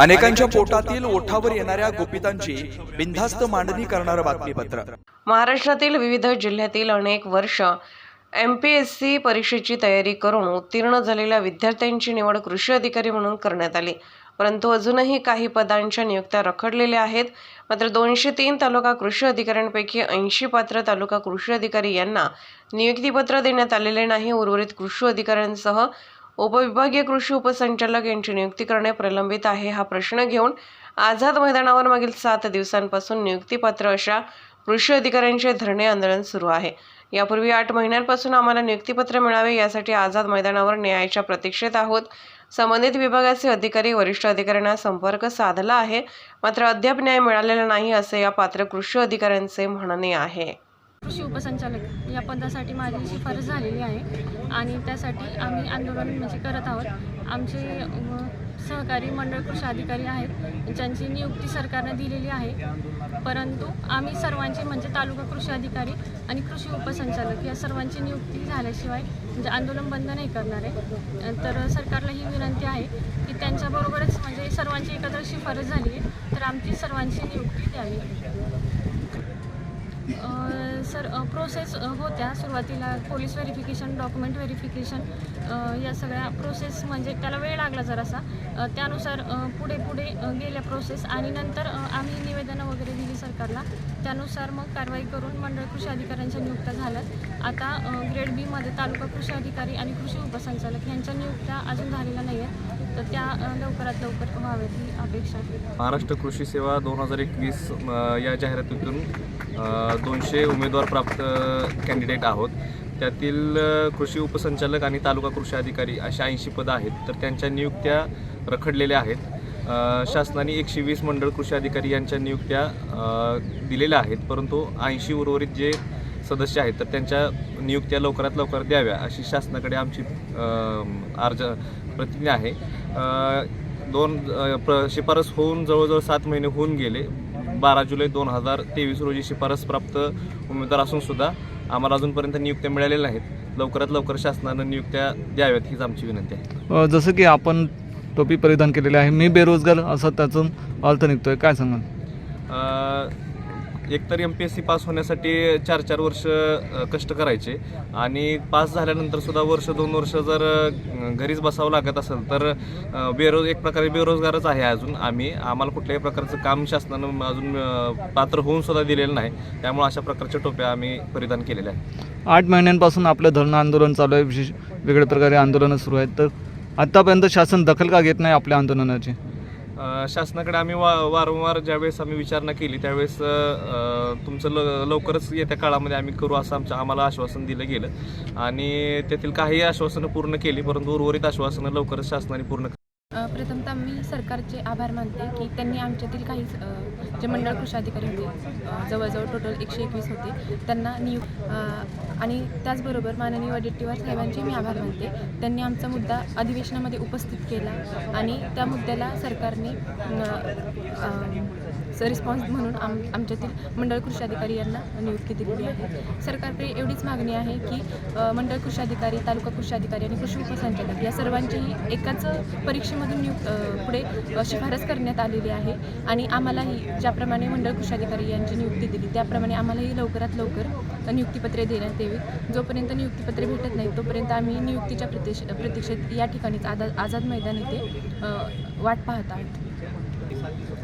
अनेकांच्या पोटातील ओठावर येणाऱ्या गोपितांची बिनधास्त मांडणी करणारं बातमीपत्र. महाराष्ट्रातील विविध जिल्ह्यातील अनेक वर्ष एम पी एस सी परीक्षेची तयारी करून उत्तीर्ण झालेल्या विद्यार्थ्यांची निवड कृषी अधिकारी म्हणून करण्यात आली. परंतु अजूनही काही पदांच्या नियुक्त्या रखडलेल्या आहेत. मात्र दोनशे तीन तालुका कृषी अधिकाऱ्यांपैकी ऐंशी पात्र तालुका कृषी अधिकारी यांना नियुक्तीपत्र देण्यात आलेले नाही. उर्वरित कृषी अधिकाऱ्यांसह उपविभागीय कृषी उपसंचालक यांची नियुक्ती करणे प्रलंबित आहे हा प्रश्न घेऊन आझाद मैदानावर मागील सात दिवसांपासून नियुक्तीपात्र अशा कृषी अधिकाऱ्यांचे धरणे आंदोलन सुरू आहे. यापूर्वी आठ महिन्यांपासून आम्हाला नियुक्तीपत्र मिळावे यासाठी आझाद मैदानावर न्यायाच्या प्रतीक्षेत आहोत. संबंधित विभागाचे अधिकारी वरिष्ठ अधिकाऱ्यांना संपर्क साधला आहे. मात्र अद्याप न्याय मिळालेला नाही असे या पात्र कृषी अधिकाऱ्यांचे म्हणणे आहे. कृषी उपसंचालक या पदासाठी माझी शिफारस झालेली आहे. आणि त्यासाठी आम्ही आंदोलन म्हणजे करत आहोत. आमचे सहकारी मंडळ कृषी अधिकारी आहेत. ज्यांची नियुक्ती सरकारने दिलेली आहे. परंतु आम्ही सर्वांची म्हणजे तालुका कृषी अधिकारी आणि कृषी उपसंचालक या सर्वांची नियुक्ती झाल्याशिवाय म्हणजे आंदोलन बंद नाही करणार आहे. तर सरकारला ही विनंती आहे की त्यांच्याबरोबरच म्हणजे सर्वांची एकत्र शिफारस झाली आहे. तर आमची सर्वांची नियुक्ती द्यावी. सर प्रोसेस होत्या सुरुवातीला. पोलीस व्हेरिफिकेशन डॉक्युमेंट व्हेरिफिकेशन या सगळ्या प्रोसेस म्हणजे त्याला वेळ लागला जरासा. त्यानुसार पुढे पुढे गेल्या प्रोसेस आणि नंतर आम्ही निवेदनं वगैरे दिली सरकारला. त्यानुसार मग कारवाई करून मंडळ कृषी अधिकाऱ्यांच्या नियुक्त्या झाल्यात. आता ग्रेड बीमध्ये तालुका कृषी अधिकारी आणि कृषी उपसंचालक यांच्या नियुक्त्या अजून झालेल्या नाही आहेत तर त्या लवकरात लवकर व्हाव्यात ही अपेक्षा आहे. महाराष्ट्र कृषी सेवा दोन हजार एकवीस या जाहिरातीतून दोनशे उमेदवार प्राप्त कॅन्डिडेट आहोत. त्यातील कृषी उपसंचालक आणि तालुका कृषी अधिकारी अशा ऐंशी पदं आहेत तर त्यांच्या नियुक्त्या रखडलेल्या आहेत. शासनाने एकशे वीस मंडळ कृषी अधिकारी यांच्या नियुक्त्या दिलेल्या आहेत परंतु ऐंशी उर्वरित जे सदस्य आहेत तर त्यांच्या नियुक्त्या लवकरात लवकर द्याव्या अशी शासनाकडे आमची अर्ज प्रतिज्ञा आहे. दोन प्र शिफारस होऊन जवळजवळ सात महिने होऊन गेले बारा जुलै दोन हजार तेवीस रोजी शिफारस प्राप्त उमेदवार असून सुद्धा आम्हाला अजूनपर्यंत नियुक्त्या मिळालेल्या नाहीत. लवकरात लवकर शासनानं नियुक्त्या द्याव्यात हीच आमची विनंती आहे. अ, जसं की आपण टोपी परिधान केलेली आहे. मी बेरोजगार असं त्यातून अर्थ निघतोय. काय सांगाल? अ, एकतर M P S C pass होण्यासाठी चार चार वर्ष कष्ट करायचे. आणि पास झाल्यानंतर सुद्धा वर्ष दोन वर्ष जर घरीच बसावं लागत असेल तर बेरोज एक प्रकारे बेरोजगारच आहे अजून आम्ही. आम्हाला कुठल्याही प्रकारचं काम शासनानं अजून पात्र होऊन सुद्धा दिलेलं नाही. त्यामुळे अशा प्रकारच्या टोप्या आम्ही परिधान केलेल्या आहेत. आठ महिन्यांपासून आपलं धरणं आंदोलन चालू आहे. विशेष वेगळ्या प्रकारे आंदोलनं सुरू आहेत. तर आत्तापर्यंत शासन दखल का घेत नाही आपल्या आंदोलनाची? शासनाकडे आम्ही वा वारंवार ज्यावेळेस आम्ही विचारणा केली त्यावेळेस तुमचं ल लवकरच येत्या काळामध्ये आम्ही करू असं आमचं आम्हाला आश्वासन दिलं गेलं. आणि त्यातील काही आश्वासनं पूर्ण केली परंतु उर्वरित आश्वासनं लवकरच शासनाने पूर्ण प्रथमतः मी सरकारचे आभार मानते की त्यांनी आमच्यातील काही जे मंडळ कृषी अधिकारी होते जवळजवळ टोटल एकशे एकवीस होते त्यांना नियुक्त आणि त्याचबरोबर माननीय वडेट्टीवार साहेबांचे मी आभार मानते. त्यांनी आमचा मुद्दा अधिवेशनामध्ये उपस्थित केला आणि त्या मुद्द्याला सरकारने रिस्पॉन्स म्हणून आम आमच्यातील मंडळ कृषी अधिकारी यांना नियुक्ती दिलेली आहे. सरकारकडे एवढीच मागणी आहे की मंडळ कृषी अधिकारी तालुका कृषी अधिकारी आणि कृषी उपसंचालक या सर्वांचीही एकाच परीक्षेमधून नियुक्त पुढे शिफारस करण्यात आलेली आहे आणि आम्हालाही ज्याप्रमाणे मंडळ कृषी अधिकारी यांची नियुक्ती दिली त्याप्रमाणे आम्हालाही लवकरात लवकर नियुक्तीपत्रे देण्यात यावी जोपर्यंत नियुक्तीपत्रे भेटत नाही तोपर्यंत आम्ही नियुक्तीच्या प्रतीक्ष प्रतीक्षेत या ठिकाणीच आझाद आझाद मैदान इथे वाट पाहत आहोत.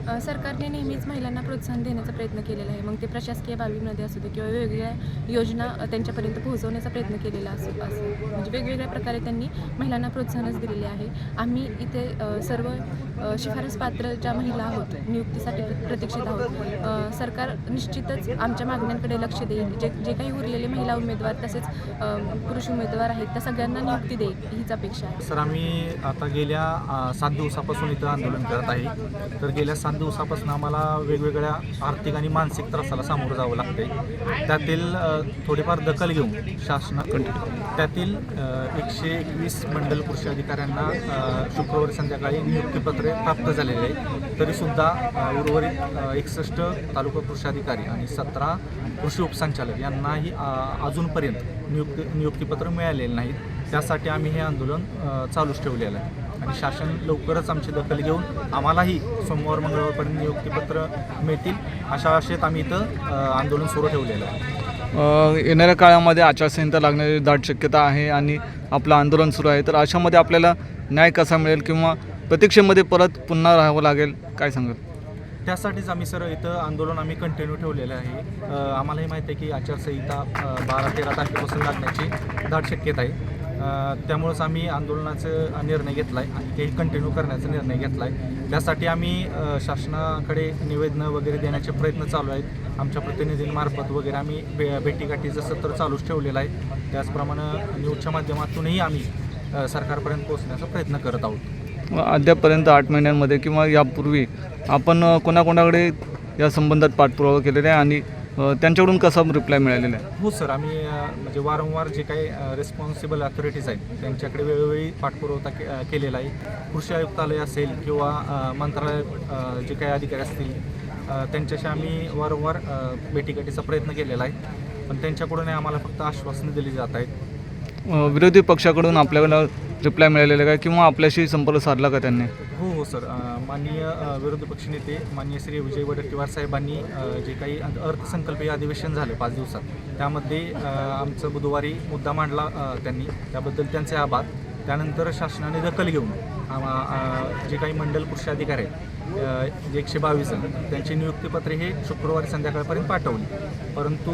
सरकारने नेहमीच महिलांना प्रोत्साहन देण्याचा प्रयत्न केलेला आहे. मग ते प्रशासकीय बाबीमध्ये असू दे किंवा वेगवेगळ्या योजना त्यांच्यापर्यंत पोहोचवण्याचा प्रयत्न केलेला असू असो म्हणजे वेगवेगळ्या प्रकारे त्यांनी महिलांना प्रोत्साहनच दिलेले आहे. आम्ही इथे सर्व शिफारस पात्र ज्या महिला आहोत नियुक्तीसाठी प्रतीक्षित आहोत सरकार निश्चितच आमच्या मागण्यांकडे लक्ष देईल. जे जे काही उरलेले महिला उमेदवार तसेच पुरुष उमेदवार आहेत त्या सगळ्यांना नियुक्ती देईल हीच अपेक्षा आहे. सर आम्ही आता गेल्या सात दिवसापासून इथं आंदोलन करत आहे. तर गेल्या सात दिवसापासून आम्हाला वेगवेगळ्या आर्थिक आणि मानसिक त्रासाला सामोरं जावं लागते त्यातील थोडीफार दखल घेऊन शासनाकडे त्यातील एकशे एकवीस मंडल कृषी अधिकाऱ्यांना शुक्रवारी संध्याकाळी नियुक्तीपत्रे प्राप्त झालेले आहे तरीसुद्धा उर्वरित एकसष्ट तालुका कृषी अधिकारी आणि सतरा कृषी उपसंचालक यांनाही अजूनपर्यंत नियुक्ती नियुक्तीपत्र मिळालेलं नाहीत. त्यासाठी आम्ही हे आंदोलन चालूच ठेवलेलं आहे. आणि शासन लवकरच आमची दखल घेऊन आम्हालाही सोमवार मंगळवारपर्यंत नियुक्तीपत्र मिळतील. अशा आशेत आम्ही इथं आंदोलन सुरू ठेवलेलं आहे. येणाऱ्या काळामध्ये आचारसंहिता लागण्याची दाट शक्यता आहे आणि आपलं आंदोलन सुरू आहे. तर अशामध्ये आपल्याला न्याय कसा मिळेल किंवा प्रतीक्षेमध्ये परत पुन्हा राहावं लागेल काय सांगाल? त्यासाठीच आम्ही सर इथं आंदोलन आम्ही कंटिन्यू ठेवलेलं आहे. आम्हालाही माहिती आहे की आचारसंहिता बारा तेरा तारखेपासून लागण्याची दाट शक्यता आहे. त्यामुळंच आम्ही आंदोलनाचा निर्णय घेतला आहे आणि ते कंटिन्यू करण्याचा निर्णय घेतला आहे त्यासाठी आम्ही शासनाकडे निवेदनं वगैरे देण्याचे प्रयत्न चालू आहेत. आमच्या प्रतिनिधींमार्फत वगैरे आम्ही भे भेटीगाठीचं सत्र चालूच ठेवलेलं आहे. त्याचप्रमाणे न्यूजच्या माध्यमातूनही आम्ही सरकारपर्यंत पोहोचण्याचा प्रयत्न करत आहोत. अद्यापपर्यंत आठ महिन्यांमध्ये किंवा यापूर्वी आपण कोणाकोणाकडे या संबंधात पाठपुरावा केलेला आहे आणि त्यांच्याकडून कसा रिप्लाय मिळालेला आहे? हो सर आम्ही म्हणजे वारंवार जे काही रिस्पॉन्सिबल अथॉरिटीज आहेत त्यांच्याकडे वेळोवेळी पाठपुरवठा के केलेला आहे. कृषी आयुक्तालय असेल किंवा मंत्रालय जे काही अधिकारी असतील त्यांच्याशी आम्ही वारंवार भेटीगाठीचा प्रयत्न केलेला आहे. पण त्यांच्याकडून आम्हाला फक्त आश्वासनं दिली जात आहेत. विरोधी पक्षाकडून आपल्याकडं रिप्लाय मिळालेला आहे का? किंवा आपल्याशी संपर्क साधला का त्यांनी? हो हो सर. माननीय विरोधी पक्षनेते माननीय श्री विजय वडेट्टीवार साहेबांनी जे काही अर्थसंकल्पीय अधिवेशन झालं पाच दिवसात त्यामध्ये आमचं बुधवारी मुद्दा मांडला त्यांनी. त्याबद्दल त्यांचे आभार. त्यानंतर शासनाने दखल घेऊन जे काही मंडल कृषी अधिकारी आहेत जे एकशे बावीस त्यांची नियुक्तीपत्रे हे शुक्रवारी संध्याकाळपर्यंत पाठवली. परंतु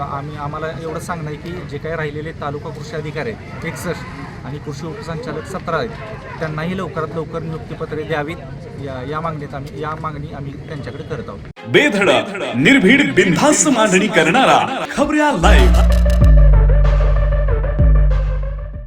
आम्ही आम्हाला एवढं सांगणं आहे की जे काही राहिलेले तालुका कृषी अधिकारी आहेत एकसष्ट आणि कृषी उपसंचालक सतरा आहेत. त्यांनाही लवकरात लवकर नियुक्तीपत्रे द्यावीत. या या मागणीत आम्ही या मागणी आम्ही त्यांच्याकडे करत आहोत. बेधड निर्भीड बिनधास्त मांडणी करणारा खबऱ्या लाईव्ह